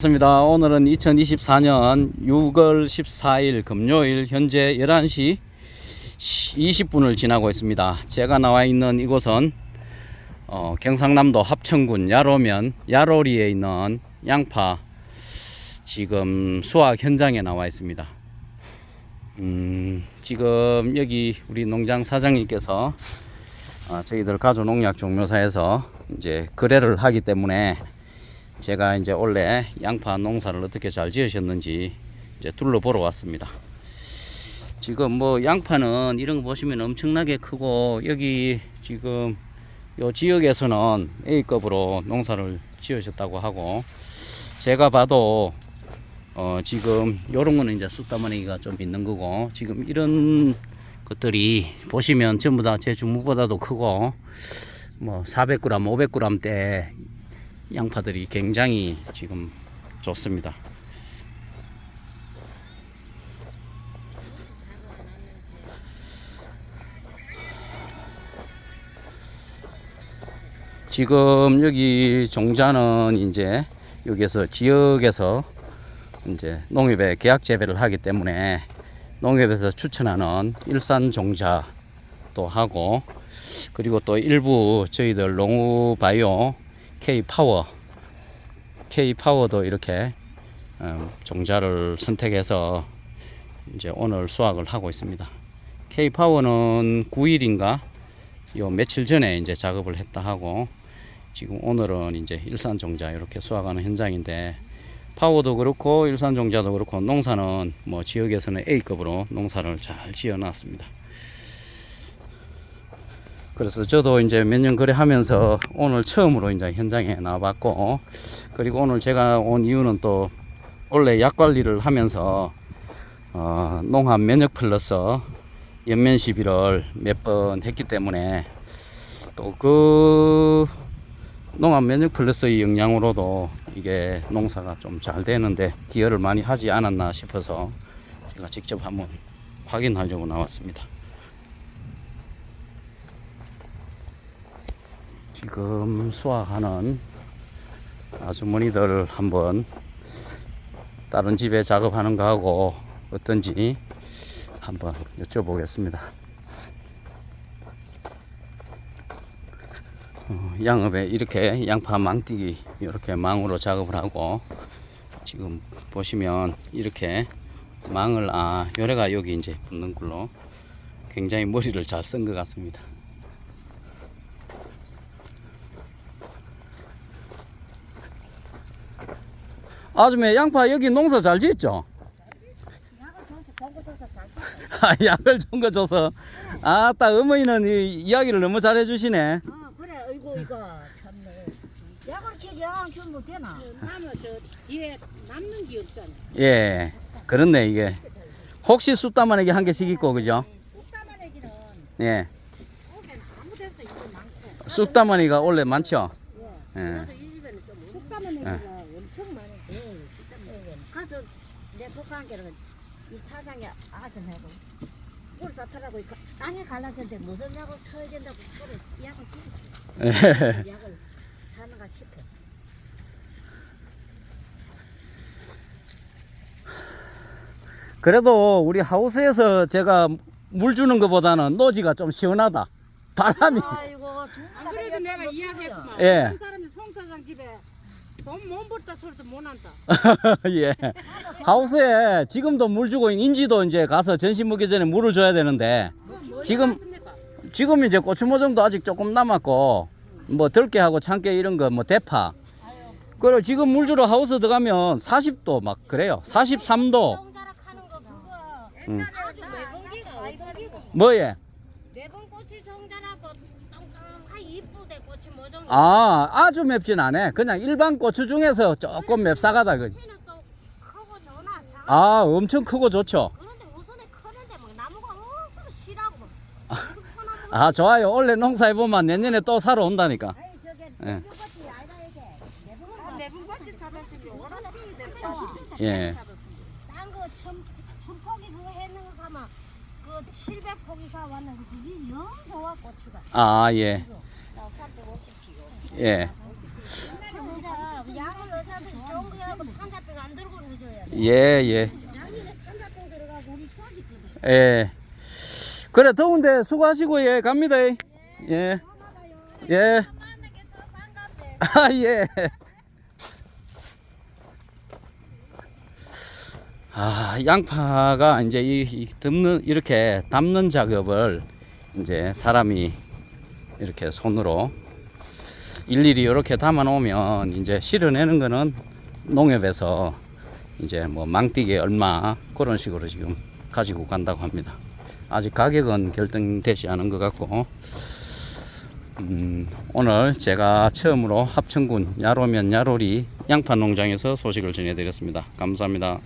반갑습니다. 오늘은 2024년 6월 14일 금요일 현재 11시 20분을 지나고 있습니다. 제가 나와 있는 이곳은 어, 경상남도 합천군 야로면 야로리에 있는 양파 지금 수확 현장에 나와 있습니다. 음, 지금 여기 우리 농장 사장님께서 어, 저희들 가조 농약 종묘사에서 이제 거래를 하기 때문에 제가 이제 원래 양파 농사를 어떻게 잘 지으셨는지 이제 둘러보러 왔습니다. 지금 뭐 양파는 이런 거 보시면 엄청나게 크고 여기 지금 요 지역에서는 A급으로 농사를 지으셨다고 하고 제가 봐도 어 지금 요런 거는 이제 쑥다마니가 좀 있는 거고 지금 이런 것들이 보시면 전부 다제 주먹보다도 크고 뭐 400g, 500g 대 양파들이 굉장히 지금 좋습니다. 지금 여기 종자는 이제 여기서 지역에서 이제 농협에 계약 재배를 하기 때문에 농협에서 추천하는 일산 종자도 하고 그리고 또 일부 저희들 농우 바이오 K 파워 K 파워도 이렇게 어, 종자를 선택해서 이제 오늘 수확을 하고 있습니다. K 파워는 9일인가 요 며칠 전에 이제 작업을 했다 하고 지금 오늘은 이제 일산 종자 이렇게 수확하는 현장인데 파워도 그렇고 일산 종자도 그렇고 농사는 뭐 지역에서는 A급으로 농사를 잘 지어 놨습니다. 그래서 저도 이제 몇 년 거래하면서 오늘 처음으로 이제 현장에 나와봤고 그리고 오늘 제가 온 이유는 또 원래 약 관리를 하면서 어, 농합 면역 플러스 연면 시비를 몇 번 했기 때문에 또 그 농합 면역 플러스의 영향으로도 이게 농사가 좀 잘 되는데 기여를 많이 하지 않았나 싶어서 제가 직접 한번 확인하려고 나왔습니다. 지금 수확하는 아주머니들 한번 다른 집에 작업하는 거하고 어떤지 한번 여쭤보겠습니다. 어, 양업에 이렇게 양파 망뛰기 이렇게 망으로 작업을 하고 지금 보시면 이렇게 망을 아 요래가 여기 이제 붙는 걸로 굉장히 머리를 잘 쓴 것 같습니다. 아줌마 양파 여기 농사 잘 짓죠? 아, 약을 준거 줘서 아따 어머니는 이 이야기를 너무 잘해 주시네 아 그래 어이구 이거 참네. 약을 치지 안 주면 되나? 나무 저 뒤에 남는 게 없잖아. 예 그렇네 이게 혹시 쑥다만에게 한 개씩 있고 그죠? 쑥다만 애기는 예 오면 아무 데서 이거 많고. 쑥다만이가 원래 많죠? 예. 나도 이 집에는 좀 쑥다만 애기가 엄청 많아. 가서 내 북한계는 이 사장이 아주 내고 물 사타라고 이거 땅에 갈라졌는데 무슨 약을 써야 된다고 서로 약을 주고 약을 사는가 싶어. 그래도 우리 하우스에서 제가 물 주는 것보다는 노지가 좀 시원하다 바람이 아이고 안 그래도 내가 이야기했구만. 예. 한 집에. 돈 못 벌다 소리도 못 한다. 예. 하우스에 지금도 물 주고 있는 인지도 이제 가서 전신 먹기 전에 물을 줘야 되는데 지금 지금 이제 고추모종도 아직 조금 남았고 뭐 들깨 하고 참깨 이런 거 뭐 대파. 그리고 지금 물 주러 하우스 들어가면 40도 막 그래요. 43도 정자락 하는 거 그거 음. 아주 매봉기가 매봉기가 뭐예? 매봉 꽃이 정자라고 똥똥하게 이쁘대 꽃이 모종 아 아주 맵진 않아 그냥 일반 고추 중에서 조금 맵싸가다 그지? 꽃이는 또 크고 좋나 장 아 엄청 크고 좋죠. 그런데 우선에 크는데 막 나무가 억수로 실하고 막 이거 소나무 아 좋아요. 원래 농사해 보면 내년에 또 사러 온다니까. 저게 예. 꽃이 아니다 이게 피는데 예. 딴거 천포기 그거 했는 거 가면 그 700포기가 왔는데 그게 영 좋아 고추가 아 예. 나 350kg 예. 양을 넣어서 좋은 거하고 탄자병 안 들고 넣어줘야 돼. 예, 예. 양이 탄자병 들어가고 우리 쪄지거든. 예. 그래, 더운데 수고하시고, 예, 갑니다. 예. 예. 아, 예. 아, 양파가 이제 이, 이 듬는, 이렇게 담는 작업을 이제 사람이 이렇게 손으로 일일이 이렇게 담아 놓으면 이제 실어내는 거는 농협에서 이제 뭐 망띠게 얼마 그런 식으로 지금 가지고 간다고 합니다. 아직 가격은 결정되지 않은 것 같고 음, 오늘 제가 처음으로 합천군 야로면 야로리 양파 농장에서 소식을 전해드렸습니다. 감사합니다.